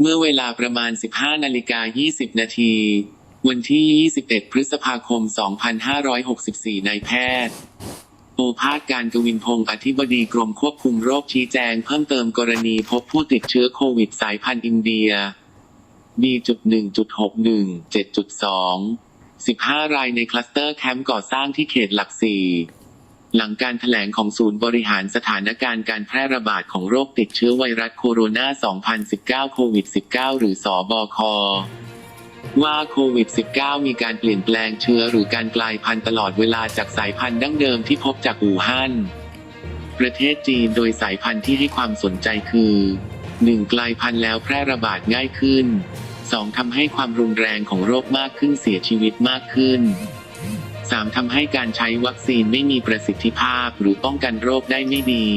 เมื่อเวลาประมาณ 15นาฬิกา20 นาที วันที่ 21 พฤษภาคม 2564 นายแพทย์โอภาสการกวินพงศ์อธิบดีกรมควบคุมโรคชี้แจงเพิ่มเติมกรณีพบผู้ติดเชื้อโควิดสายพันธุ์อินเดีย B.1.61 7.2 15 รายในคลัสเตอร์แคมป์ก่อสร้างที่เขตหลักสี่ หลังการถแถลงของศูนย์บริหารสถานการณ์การแพร่ระบาดของโรคติดเชื้อไวรัสโคโรนา 2019 โควิด 19 หรือสอบคว่าโควิด -19 มีการเปลี่ยนแปลงเชื้อหรือการกลายพันธุ์ตลอดเวลาจากสายพันธุ์ดั้งเดิมที่พบจากอู่ฮั่น ประเทศจีนโดยสายพันธุ์ที่ให้ความสนใจคือ 1. กลายพันธุ์แล้วแพร่ระบาดง่ายขึ้น 2. ทำให้ความรุนแรงของโรคมากขึ้นเสียชีวิตมากขึ้น 3. ทำให้การใช้วัคซีนไม่มีประสิทธิภาพหรือป้องกันโรคได้ไม่ดี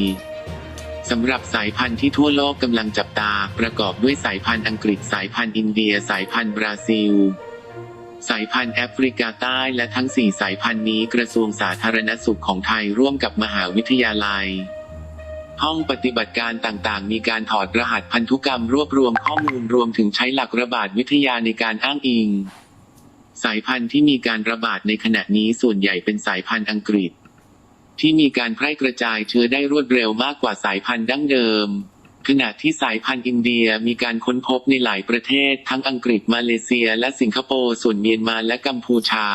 สำหรับสายพันธุ์ที่ทั่วโลกกำลังจับตา ประกอบด้วยสายพันธุ์อังกฤษสายพันธุ์อินเดีย สายพันธุ์บราซิล สายพันธุ์แอฟริกาใต้และทั้ง 4 สายพันธุ์นี้กระทรวงสาธารณสุขของไทยร่วมกับมหาวิทยาลัย ห้องปฏิบัติการต่างๆ มีการถอดรหัสพันธุกรรมรวบรวมข้อมูลรวมถึงใช้หลักระบาดวิทยาในการอ้างอิง สายพันธุ์ที่มีการระบาดในขณะนี้ส่วนใหญ่เป็นสายพันธุ์อังกฤษ ที่มีการแพร่กระจายเชื้อได้รวดเร็วมากกว่าสายพันธุ์ดั้งเดิม ขณะที่สายพันธุ์อินเดียมีการค้นพบในหลายประเทศ ทั้งอังกฤษมาเลเซีย และสิงคโปร์ส่วนเมียนมาและกัมพูชา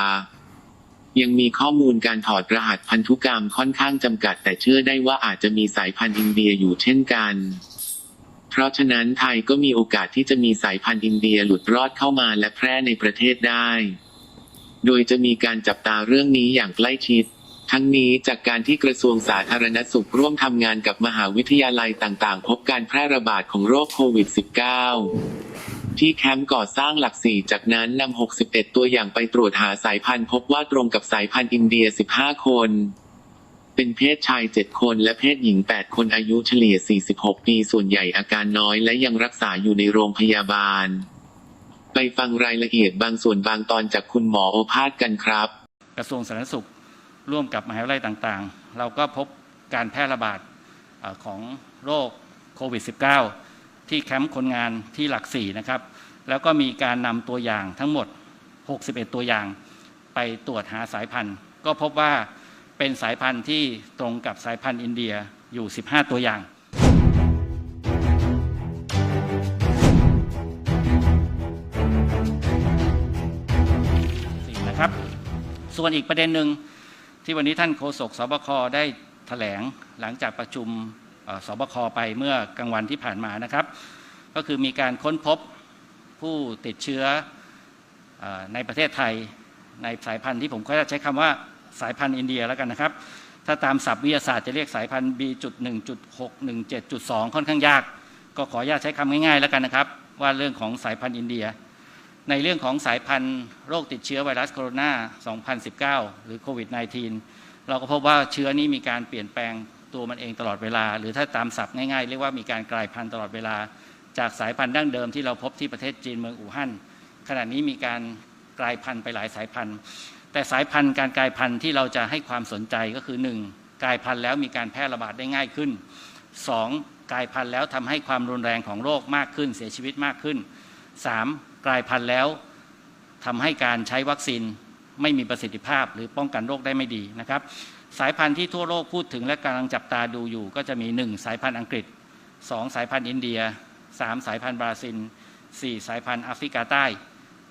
ยังมีข้อมูลการถอดรหัสพันธุกรรมค่อนข้างจำกัด แต่เชื่อได้ว่าอาจจะมีสายพันธุ์อินเดียอยู่เช่นกัน เพราะฉะนั้นไทยก็มีโอกาสที่จะมีสายพันธุ์อินเดียหลุดรอดเข้ามาและแพร่ในประเทศได้ โดยจะมีการจับตาเรื่องนี้อย่างใกล้ชิด ทั้งนี้จากการที่กระทรวงสาธารณสุขร่วมทำงานกับมหาวิทยาลัยต่างๆ พบการแพร่ระบาดของโรคโควิด -19 ที่แคมป์ก่อสร้างหลักสี่จากนั้นนำ 61 ตัวอย่างไปตรวจหาสายพันธุ์พบว่าตรงกับสายพันธุ์อินเดีย 15 คน เป็นเพศชาย 7 คนและเพศหญิง 8 คนอายุเฉลี่ย 46 ปีส่วนใหญ่อาการน้อยและยังรักษาอยู่ในโรงพยาบาล ไปฟังรายละเอียดบางส่วนบางตอนจากคุณหมอโอภาสกันครับ กระทรวงสาธารณสุขร่วมกับมหาวิทยาลัยต่างๆ เราก็พบการแพร่ระบาดของโรคโควิด -19 ที่แคมป์คนงานที่หลักสี่นะครับ แล้วก็มีการนำตัวอย่างทั้งหมด 61 ตัวอย่าง ไปตรวจหาสายพันธุ์ ก็พบว่า เป็นสายพันธุ์ที่ตรงกับสายพันธุ์อินเดียอยู่ 15 ตัวอย่างสี่นะครับ ส่วนอีกประเด็นหนึ่งที่วันนี้ท่านโฆษกสบคได้แถลงหลังจากประชุมสบคไปเมื่อกลางวันที่ผ่านมานะครับ ก็คือมีการค้นพบผู้ติดเชื้อเออในประเทศไทยในสายพันธุ์ที่ผมก็จะใช้คำว่า สายพันธุ์อินเดียแล้วกันนะครับ ถ้าตามศัพท์วิทยาศาสตร์จะเรียกสายพันธุ์ B.1.617.2 ค่อนข้างยาก ก็ขออนุญาตใช้คำง่ายๆแล้วกันนะครับ ว่าเรื่องของสายพันธุ์อินเดีย ในเรื่องของสายพันธุ์โรคติดเชื้อไวรัสโคโรนา 2019 หรือโควิด -19 เราก็พบว่าเชื้อนี้มีการเปลี่ยนแปลงตัวมันเองตลอดเวลา หรือถ้าตามศัพท์ง่ายๆ เรียกว่ามีการกลายพันธุ์ตลอดเวลา จากสายพันธุ์ดั้งเดิมที่เราพบที่ประเทศจีนเมืองอู่ฮั่นขณะนี้มีการกลายพันธุ์ไปหลายสายพันธุ์ แต่สายพันธุ์การกลายพันธุ์ที่เราจะให้ความสนใจก็คือ 1. กลายพันธุ์แล้วมีการแพร่ระบาดได้ง่ายขึ้น 2. กลายพันธุ์แล้วทำให้ความรุนแรงของโรคมากขึ้น เสียชีวิตมากขึ้น 3. กลายพันธุ์แล้วทำให้การใช้วัคซีนไม่มีประสิทธิภาพ หรือป้องกันโรคได้ไม่ดีนะครับ สายพันธุ์ที่ทั่วโลกพูดถึงและกำลังจับตาดูอยู่ ก็จะมี 1 สายพันธุ์อังกฤษ 2 สายพันธุ์อินเดีย 3 สายพันธุ์บราซิล 4 สายพันธุ์แอฟริกาใต้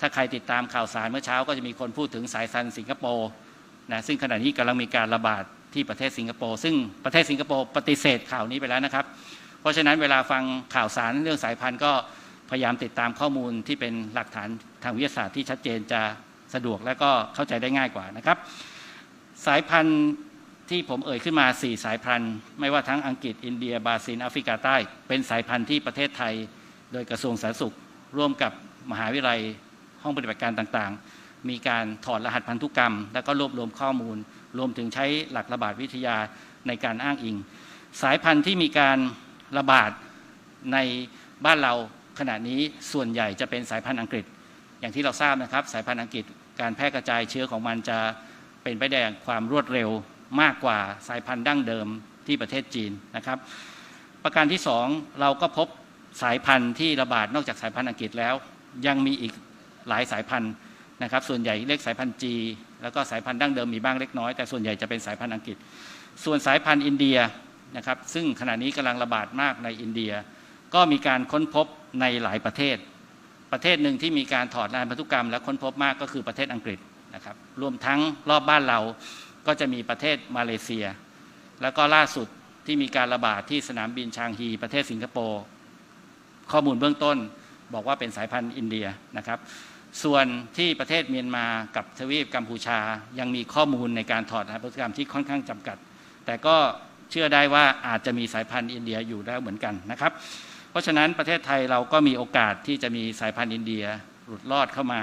ถ้าใครติดตามข่าวสารเมื่อเช้าก็จะมีคนพูดถึงสายพันธุ์สิงคโปร์นะซึ่งขณะนี้กำลังมีการระบาดที่ประเทศสิงคโปร์ซึ่งประเทศสิงคโปร์ปฏิเสธข่าวนี้ไปแล้วนะครับ เพราะฉะนั้นเวลาฟังข่าวสารเรื่องสายพันธุ์ก็พยายามติดตามข้อมูลที่เป็นหลักฐานทางวิทยาศาสตร์ที่ชัดเจนจะสะดวกและก็เข้าใจได้ง่ายกว่านะครับ สายพันธุ์ที่ผมเอ่ยขึ้นมา 4 สายพันธุ์ ไม่ว่าทั้งอังกฤษอินเดียบราซิลแอฟริกาใต้ เป็นสายพันธุ์ที่ประเทศไทย โดยกระทรวงสาธารณสุข ร่วมกับมหาวิทยาลัย ห้องปฏิบัติการต่างๆ มีการถอดรหัสพันธุกรรม และก็รวบรวมข้อมูล รวมถึงใช้หลักระบาดวิทยาในการอ้างอิง สายพันธุ์ที่มีการระบาดในบ้านเราขณะนี้ส่วนใหญ่จะเป็นสายพันธุ์อังกฤษ อย่างที่เราทราบนะครับ สายพันธุ์อังกฤษการแพร่กระจายเชื้อของมันจะเป็นไปได้อย่างความรวดเร็วมากกว่าสายพันธุ์ดั้งเดิมที่ประเทศจีนนะครับ ประการที่สองเราก็พบสายพันธุ์ที่ระบาดนอกจากสายพันธุ์อังกฤษแล้ว ยังมีอีก หลายสายพันธุ์นะครับ ส่วนใหญ่เรียกสายพันธุ์จีแล้วก็สายพันธุ์ดั้งเดิมมีบ้างเล็กน้อยแต่ส่วนใหญ่จะเป็นสายพันธุ์อังกฤษ ส่วนสายพันธุ์อินเดียนะครับ ซึ่งขณะนี้กำลังระบาดมากในอินเดีย ก็มีการค้นพบในหลายประเทศ ประเทศหนึ่งที่มีการถอดรหัสพันธุกรรม และค้นพบมากก็คือประเทศอังกฤษนะครับ รวมทั้งรอบบ้านเราก็จะมีประเทศมาเลเซีย แล้วก็ล่าสุดที่มีการระบาดที่สนามบินชางฮีประเทศสิงคโปร์ข้อมูลเบื้องต้นบอกว่าเป็นสายพันธุ์อินเดียนะครับ ส่วนที่ประเทศเมียนมากับทวีปกัมพูชา ยังมีข้อมูลในการถอดรหัสพันธุกรรมที่ค่อนข้างจำกัด แต่ก็เชื่อได้ว่าอาจจะมีสายพันธุ์อินเดียอยู่แล้วเหมือนกันนะครับ เพราะฉะนั้นประเทศไทยเราก็มีโอกาสที่จะมีสายพันธุ์อินเดียหลุดรอดเข้ามา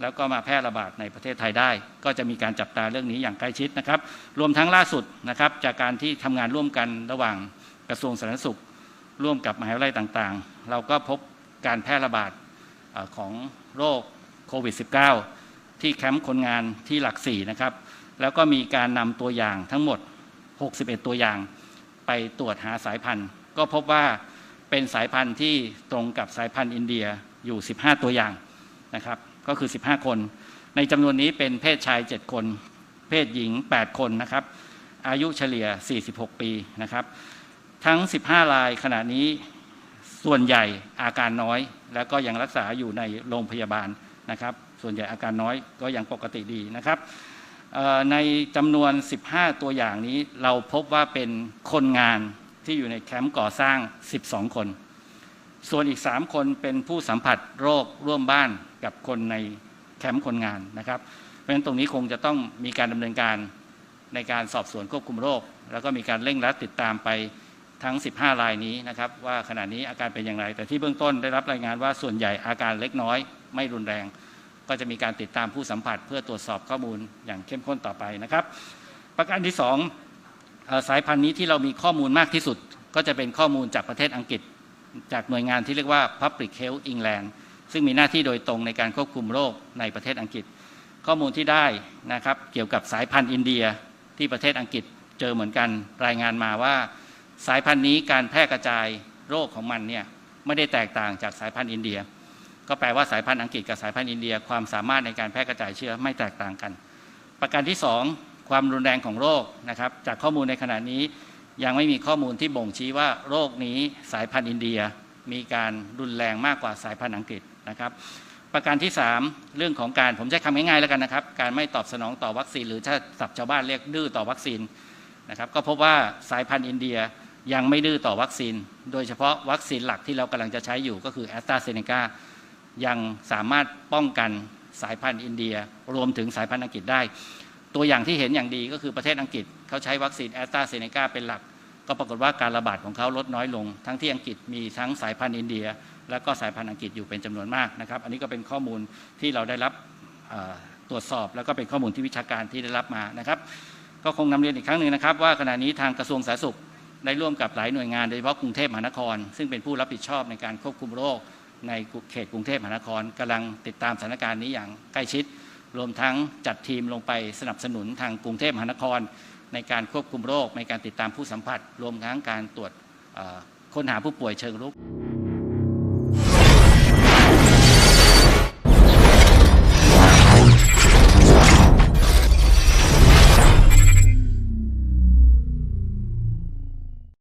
แล้วก็มาแพร่ระบาดในประเทศไทยได้ ก็จะมีการจับตาเรื่องนี้อย่างใกล้ชิดนะครับ รวมทั้งล่าสุดนะครับจากการที่ทำงานร่วมกันระหว่างกระทรวงสาธารณสุข ร่วมกับมหาวิทยาลัยต่างๆ เราก็พบการแพร่ระบาดของโรค โควิด -19 ที่แคมป์คนงานที่หลักสี่นะครับ แล้วก็มีการนำตัวอย่างทั้งหมด 61 ตัวอย่าง ไปตรวจหาสายพันธุ์ ก็พบว่าเป็นสายพันธุ์ที่ตรงกับสายพันธุ์อินเดียอยู่ 15 ตัวอย่างนะครับ ก็คือ 15 คน ในจำนวนนี้เป็นเพศชาย 7 คน เพศหญิง 8 คนนะครับ อายุเฉลี่ย 46 ปีนะครับ ทั้ง 15 รายขณะนี้ส่วนใหญ่อาการน้อย แล้วก็ยังรักษาอยู่ในโรงพยาบาล นะครับ ส่วนใหญ่อาการน้อยก็ยังปกติดีนะครับในจำนวน 15 ตัวอย่างนี้เราพบว่าเป็นคนงานที่อยู่ในแคมป์ก่อสร้าง 12 คน ส่วนอีก 3 คนเป็นผู้สัมผัสโรคร่วมบ้านกับคนในแคมป์คนงานนะครับ เพราะฉะนั้นตรงนี้คงจะต้องมีการดำเนินการในการสอบสวนควบคุมโรค แล้วก็มีการเร่งรัดติดตามไป ทั้ง 15 รายนี้นะครับว่าขณะนี้อาการเป็นอย่างไร แต่ที่เบื้องต้นได้รับรายงานว่าส่วนใหญ่อาการเล็กน้อย ไม่รุนแรง ก็จะมีการติดตามผู้สัมผัส เพื่อตรวจสอบข้อมูลอย่างเข้มข้นต่อไปนะครับ ประการที่สองสายพันธุ์นี้ที่เรามีข้อมูลมากที่สุด ก็จะเป็นข้อมูลจากประเทศอังกฤษ จากหน่วยงานที่เรียกว่า Public Health England ซึ่งมีหน้าที่โดยตรงในการควบคุมโรคในประเทศอังกฤษ ข้อมูลที่ได้นะครับเกี่ยวกับสายพันธุ์อินเดียที่ประเทศอังกฤษเจอเหมือนกันรายงานมาว่า สายพันธุ์นี้การแพร่กระจายโรคของมันเนี่ยไม่ได้แตกต่างจากสายพันธุ์อินเดีย ก็แปลว่าสายพันธุ์อังกฤษกับสายพันธุ์อินเดีย ความสามารถในการแพร่กระจายเชื้อไม่แตกต่างกัน ประการที่สองความรุนแรงของโรคนะครับ จากข้อมูลในขณะนี้ยังไม่มีข้อมูลที่บ่งชี้ว่าโรคนี้สายพันธุ์อินเดียมีการรุนแรงมากกว่าสายพันธุ์อังกฤษนะครับ ประการที่ 3 เรื่องของการผมใช้คำง่ายๆแล้วกันนะครับ การไม่ตอบสนองต่อวัคซีน หรือถ้าศัพท์ชาวบ้านเรียกดื้อต่อวัคซีนนะครับ ก็พบว่าสายพันธุ์อินเดีย ยังไม่ดื้อต่อวัคซีน โดยเฉพาะวัคซีนหลักที่เรากำลังจะใช้อยู่ก็คือแอสตราเซเนกายังสามารถป้องกันสายพันธุ์อินเดีย รวมถึงสายพันธุ์อังกฤษได้ ตัวอย่างที่เห็นอย่างดีก็คือประเทศอังกฤษเขาใช้วัคซีนแอสตราเซเนกาเป็นหลัก ก็ปรากฏว่าการระบาดของเขาลดน้อยลง ทั้งที่อังกฤษมีทั้งสายพันธุ์อินเดีย และก็สายพันธุ์อังกฤษอยู่เป็นจำนวนมากนะครับ อันนี้ก็เป็นข้อมูลที่เราได้รับตรวจสอบ แล้วก็เป็นข้อมูลที่วิชาการที่ได้รับมานะครับ ก็คงนำเรียนอีกครั้งหนึ่งนะครับ ว่าขณะนี้ทางกระทรวงสาธารณสุข ได้ร่วมกับหลายหน่วยงานโดยเฉพาะกรุงเทพมหานคร ซึ่งเป็นผู้รับผิดชอบในการควบคุมโรคในเขตกรุงเทพมหานครกำลังติดตามสถานการณ์นี้อย่างใกล้ชิด รวมทั้งจัดทีมลงไปสนับสนุนทางกรุงเทพมหานคร ในการควบคุมโรคในการติดตามผู้สัมผัส รวมทั้งการตรวจค้นหาผู้ป่วยเชิงรุก